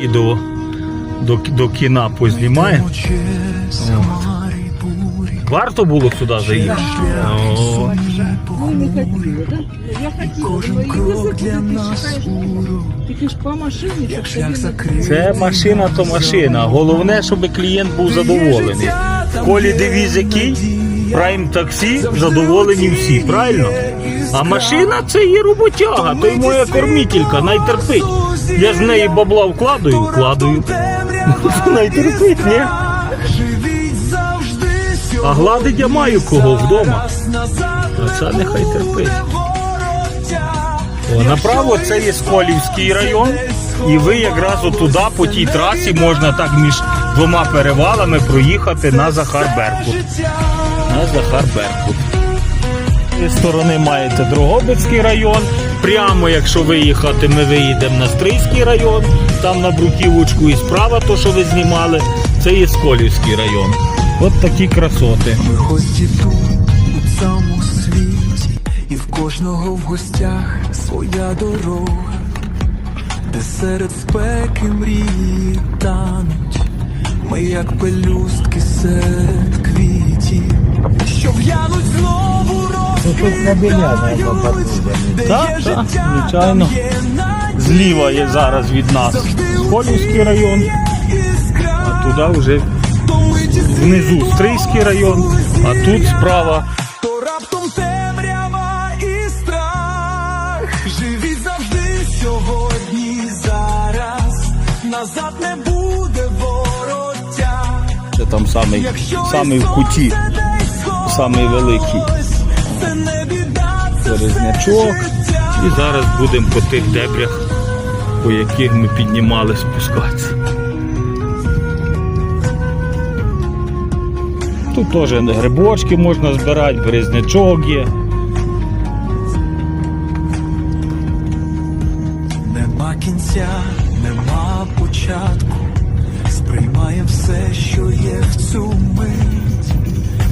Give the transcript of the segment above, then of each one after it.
Відео до, до кіна познімає. Варто було сюди заїхати? О, Мы не хотели, да? Я хотела. Но и язык ты считаешь, тільки ж по машині, так собі Це машина то машина. Головне, щоб клієнт був задоволений. В колі девіз який? Прайм таксі задоволені всі, правильно? А машина це її роботяга, то й моя кормітелька, найтерпить. Я з неї бабла вкладаю, вкладаю. Найтерпить, ні? А гладить я маю кого вдома. А це нехай терпить. О, направо це є Сколівський район, і ви якраз отуди по тій трасі можна так між двома перевалами проїхати на Захар Беркут. На Захар Беркут. З сторони маєте Дрогобицький район. Прямо, якщо виїхати, ми виїдемо на Стрийський район, там на Бруківочку і справа, то що ви знімали, це є Сколівський район. От такі красоти. Ми гості тут, у цьому світі, і в кожного в гостях своя дорога, де серед спеки мрії тануть, ми як пелюстки серед квітів, що в'януть знову розквітають, де є життя, там є надія, Зліва є зараз від нас Сколівський район, а туди вже внизу Стрийський район, а тут справа Назад не буде вороття. це там самий, самий в куті, самий великий Це не біда, це березнячок. І зараз будемо по тих дебрях, по яких ми піднімали спускатися. Тут теж грибочки можна збирати, березнячок є. Нема кінця, нема початку. Сприймаємо все, що є в цю мить.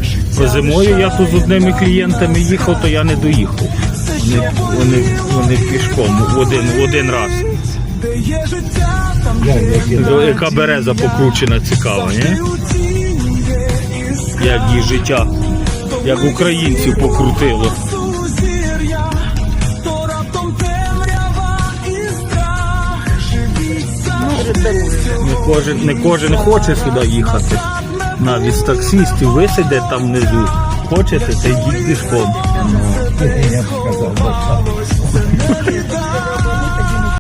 Життя зимою я тут з одними клієнтами їхав, то я не доїхав. Вони, вони, вони пішком один, один раз. Де є життя, там є Яка береза покручена, цікава, ні? Як її життя, як українців покрутило. Кожен, не кожен хоче сюди їхати. Навіть з таксистів ви там внизу. Хочете, та йдіть пішком. сьогодні.